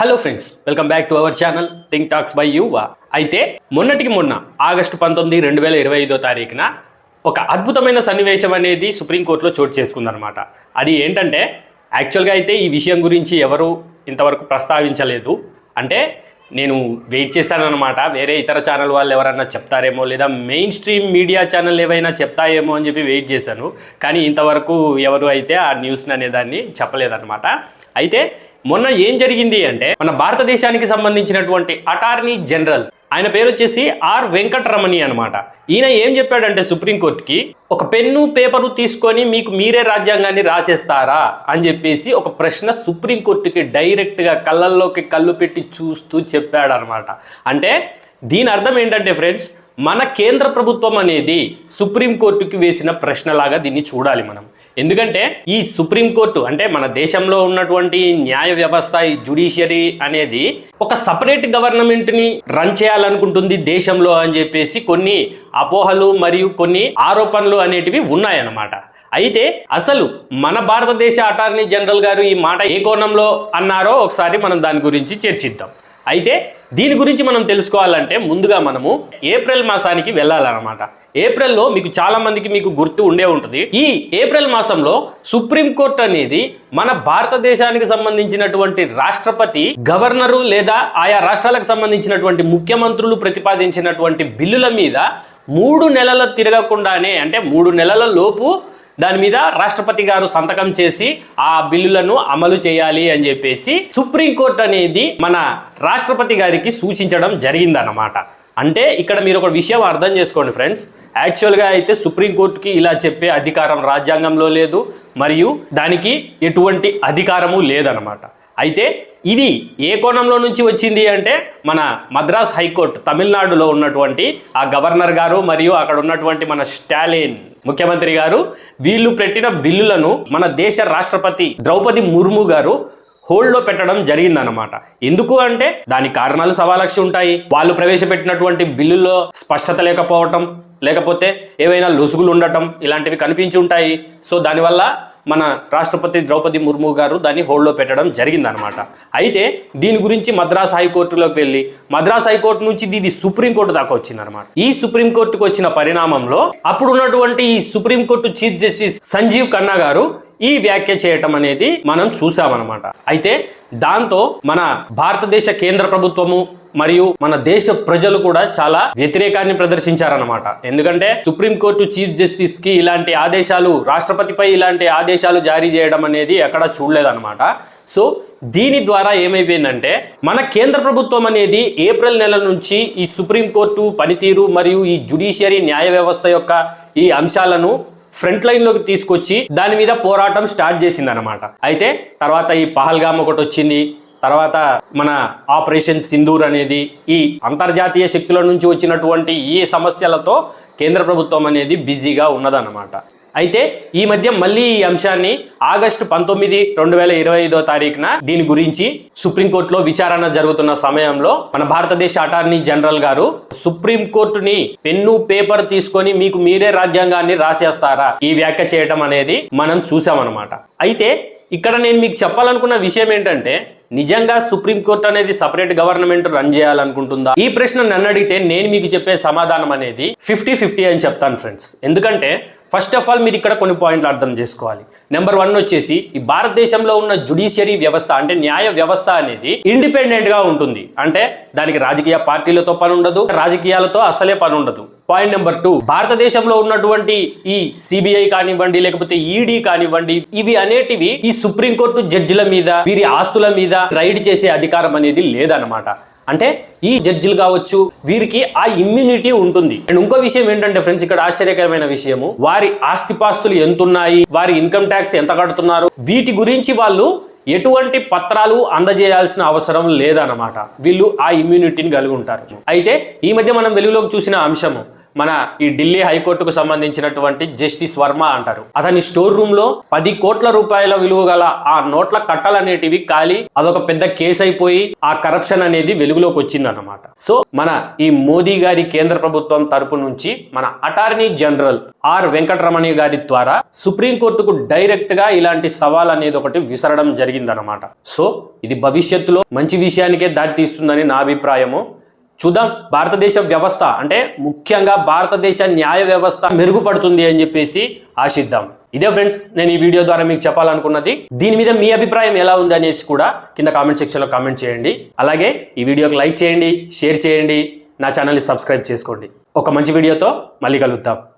Hello friends welcome back to our channel think talks by you అయితే మొన్నటికి మొన్న August పంతొమ్మిది రెండు వేల ఇరవై ఐదో తారీఖున ఒక అద్భుతమైన సన్నివేశం అనేది సుప్రీంకోర్టులో చోటు చేసుకుందనమాట అది ఏంటంటే యాక్చువల్గా అయితే ఈ విషయం గురించి ఎవరు ఇంతవరకు ప్రస్తావించలేదు. అంటే నేను వెయిట్ చేశానన్నమాట. వేరే ఇతర ఛానల్ వాళ్ళు ఎవరన్నా చెప్తారేమో లేదా మెయిన్ స్ట్రీమ్ మీడియా ఛానల్ ఏవైనా చెప్తాయేమో అని చెప్పి వెయిట్ చేశాను. కానీ ఇంతవరకు ఎవరు అయితే ఆ న్యూస్ని అనేదాన్ని చెప్పలేదన్నమాట. అయితే మొన్న ఏం జరిగింది అంటే మన భారతదేశానికి సంబంధించినటువంటి అటార్నీ జనరల్ ఆయన పేరు వచ్చేసి ఆర్ వెంకటరమణి అనమాట ఈయన ఏం చెప్పాడంటే సుప్రీంకోర్టుకి ఒక పెన్ను పేపరు తీసుకొని మీకు మీరే రాజ్యాంగాన్ని రాసేస్తారా అని చెప్పేసి ఒక ప్రశ్న సుప్రీంకోర్టుకి డైరెక్ట్గా కళ్ళల్లోకి కళ్ళు పెట్టి చూస్తూ చెప్పాడనమాట అంటే దీని అర్థం ఏంటంటే ఫ్రెండ్స్ మన కేంద్ర ప్రభుత్వం అనేది సుప్రీంకోర్టుకి వేసిన ప్రశ్నలాగా దీన్ని చూడాలి మనం. ఎందుకంటే ఈ సుప్రీంకోర్టు అంటే మన దేశంలో ఉన్నటువంటి న్యాయ వ్యవస్థ ఈ జుడిషియరీ అనేది ఒక సపరేట్ గవర్నమెంట్ని రన్ చేయాలనుకుంటుంది దేశంలో అని చెప్పేసి కొన్ని అపోహలు మరియు కొన్ని ఆరోపణలు అనేటివి ఉన్నాయన్నమాట. అయితే అసలు మన భారతదేశ అటార్నీ జనరల్ గారు ఈ మాట ఏ కోణంలో అన్నారో ఒకసారి మనం దాని గురించి చర్చిద్దాం. అయితే దీని గురించి మనం తెలుసుకోవాలంటే ముందుగా మనము ఏప్రిల్ మాసానికి వెళ్ళాలన్నమాట. ఏప్రిల్లో మీకు చాలా మందికి మీకు గుర్తు ఉండే ఉంటుంది. ఈ ఏప్రిల్ మాసంలో సుప్రీంకోర్టు అనేది మన భారతదేశానికి సంబంధించినటువంటి రాష్ట్రపతి గవర్నరు లేదా ఆయా రాష్ట్రాలకు సంబంధించినటువంటి ముఖ్యమంత్రులు ప్రతిపాదించినటువంటి బిల్లుల మీద మూడు నెలల తిరగకుండానే అంటే మూడు నెలల లోపు దాని మీద రాష్ట్రపతి గారు సంతకం చేసి ఆ బిల్లులను అమలు చేయాలి అని చెప్పేసి సుప్రీంకోర్టు అనేది మన రాష్ట్రపతి గారికి సూచించడం జరిగిందన్నమాట. అంటే ఇక్కడ మీరు ఒక విషయం అర్థం చేసుకోండి ఫ్రెండ్స్. యాక్చువల్గా అయితే సుప్రీంకోర్టుకి ఇలా చెప్పే అధికారం రాజ్యాంగంలో లేదు. మరియు దానికి ఎటువంటి అధికారము లేదనమాట అయితే ఇది ఏ కోణంలో నుంచి వచ్చింది అంటే మన మద్రాస్ హైకోర్టు తమిళనాడులో ఉన్నటువంటి ఆ గవర్నర్ గారు మరియు అక్కడ ఉన్నటువంటి మన స్టాలిన్ ముఖ్యమంత్రి గారు వీళ్ళు పెట్టిన బిల్లులను మన దేశ రాష్ట్రపతి ద్రౌపది ముర్ము గారు హోల్డ్లో పెట్టడం జరిగిందనమాట ఎందుకు అంటే దాని కారణాలు సవాలక్ష ఉంటాయి. వాళ్ళు ప్రవేశపెట్టినటువంటి బిల్లుల్లో స్పష్టత లేకపోవటం లేకపోతే ఏవైనా లొసుగులు ఉండటం ఇలాంటివి కనిపించి ఉంటాయి. సో దానివల్ల మన రాష్ట్రపతి ద్రౌపది ముర్ము గారు దాన్ని హోల్డ్లో పెట్టడం జరిగిందనమాట. అయితే దీని గురించి మద్రాస్ హైకోర్టులోకి వెళ్ళి మద్రాస్ హైకోర్టు నుంచి ఇది సుప్రీంకోర్టు దాకా వచ్చిందనమాట. ఈ సుప్రీంకోర్టుకు వచ్చిన పరిణామంలో అప్పుడు ఉన్నటువంటి ఈ supreme court chief justice Sanjiv Khanna గారు ఈ వ్యాఖ్య చేయటం అనేది మనం చూసామన్నమాట. అయితే దాంతో మన భారతదేశ కేంద్ర ప్రభుత్వము మరియు మన దేశ ప్రజలు కూడా చాలా వ్యతిరేకాన్ని ప్రదర్శించారనమాట ఎందుకంటే సుప్రీంకోర్టు చీఫ్ జస్టిస్కి ఇలాంటి ఆదేశాలు రాష్ట్రపతిపై ఇలాంటి ఆదేశాలు జారీ చేయడం అనేది ఎక్కడ చూడలేదన్నమాట. సో దీని ద్వారా ఏమైపోయిందంటే మన కేంద్ర ప్రభుత్వం అనేది ఏప్రిల్ నెల నుంచి ఈ సుప్రీంకోర్టు పనితీరు మరియు ఈ జుడిషియరీ న్యాయ వ్యవస్థ యొక్క ఈ అంశాలను ఫ్రంట్ లైన్లోకి తీసుకొచ్చి దాని మీద పోరాటం స్టార్ట్ చేసింది అనమాట అయితే తర్వాత ఈ పహల్గామ్ ఒకటి వచ్చింది తర్వాత మన ఆపరేషన్ సింధూర్ అనేది ఈ అంతర్జాతీయ శక్తుల నుంచి వచ్చినటువంటి ఈ సమస్యలతో కేంద్ర ప్రభుత్వం అనేది బిజీగా ఉన్నదన్నమాట. అయితే ఈ మధ్య మళ్ళీ ఈ అంశాన్ని ఆగస్టు పంతొమ్మిది రెండు వేల ఇరవై ఐదో తారీఖున దీని గురించి సుప్రీంకోర్టులో విచారణ జరుగుతున్న సమయంలో మన భారతదేశ అటార్నీ జనరల్ గారు సుప్రీంకోర్టుని పెన్ను పేపర్ తీసుకొని మీకు మీరే రాజ్యాంగాన్ని రాసేస్తారా? ఈ వ్యాఖ్య చేయటం అనేది మనం చూసామన్నమాట. అయితే ఇక్కడ నేను మీకు చెప్పాలనుకున్న విషయం ఏంటంటే నిజంగా సుప్రీంకోర్టు అనేది సపరేట్ గవర్నమెంట్ రన్ చేయాలనుకుంటుందా? ఈ ప్రశ్న నన్ను అడిగితే నేను మీకు చెప్పే సమాధానం అనేది ఫిఫ్టీ ఫిఫ్టీ అని చెప్తాను ఫ్రెండ్స్. ఎందుకంటే ఫస్ట్ ఆఫ్ ఆల్ మీరు ఇక్కడ కొన్ని పాయింట్లు అర్థం చేసుకోవాలి. నెంబర్ వన్ వచ్చేసి ఈ భారతదేశంలో ఉన్న జుడిషియరీ వ్యవస్థ అంటే న్యాయ వ్యవస్థ అనేది ఇండిపెండెంట్గా ఉంటుంది. అంటే దానికి రాజకీయ పార్టీలతో పని ఉండదు రాజకీయాలతో అసలే పని ఉండదు. పాయింట్ నెంబర్ టూ భారతదేశంలో ఉన్నటువంటి ఈ సిబిఐ కానివ్వండి లేకపోతే ఈడీ కానివ్వండి ఇవి అనేటివి ఈ సుప్రీంకోర్టు జడ్జిల మీద వీరి ఆస్తుల మీద రైడ్ చేసే అధికారం అనేది లేదన్నమాట. అంటే ఈ జడ్జిలు కావచ్చు వీరికి ఆ ఇమ్యూనిటీ ఉంటుంది. అండ్ ఇంకో విషయం ఏంటంటే ఫ్రెండ్స్ ఇక్కడ ఆశ్చర్యకరమైన విషయము. వారి ఆస్తిపాస్తులు ఎంత ఉన్నాయి వారి ఇన్కమ్ ట్యాక్స్ ఎంత కడుతున్నారు వీటి గురించి వాళ్ళు ఎటువంటి పత్రాలు అందజేయాల్సిన అవసరం లేదన్నమాట. వీళ్ళు ఆ ఇమ్యూనిటీని కలిగి ఉంటారు. అయితే ఈ మధ్య మనం వెలుగులోకి చూసిన అంశము మన ఈ ఢిల్లీ హైకోర్టుకు సంబంధించినటువంటి జస్టిస్ వర్మ అంటారు. అతని స్టోర్ రూమ్లో పది కోట్ల రూపాయల విలువ గల ఆ నోట్ల కట్టలనేటివి కాలి ఖాళీ అదొక పెద్ద కేసు అయిపోయి ఆ కరప్షన్ అనేది వెలుగులోకి వచ్చిందన్నమాట. సో మన ఈ మోదీ గారి కేంద్ర ప్రభుత్వం తరపు నుంచి మన అటార్నీ జనరల్ ఆర్ వెంకటరమణి గారి ద్వారా సుప్రీంకోర్టుకు డైరెక్ట్గా ఇలాంటి సవాల్ అనేది ఒకటి విసరడం జరిగిందనమాట సో ఇది భవిష్యత్తులో మంచి విషయానికే దారి తీస్తుందని నా అభిప్రాయము. చూద్దాం. భారతదేశ వ్యవస్థ అంటే ముఖ్యంగా భారతదేశ న్యాయ వ్యవస్థ మెరుగుపడుతుంది అని చెప్పేసి ఆశిద్దాం. ఇదే ఫ్రెండ్స్ నేను ఈ వీడియో ద్వారా మీకు చెప్పాలనుకున్నది. దీని మీద మీ అభిప్రాయం ఎలా ఉంది అనేసి కూడా కింద కామెంట్ సెక్షన్లో కామెంట్ చేయండి. అలాగే ఈ వీడియోకి లైక్ చేయండి షేర్ చేయండి నా ఛానల్ని సబ్స్క్రైబ్ చేసుకోండి. ఒక మంచి వీడియోతో మళ్ళీ కలుద్దాం.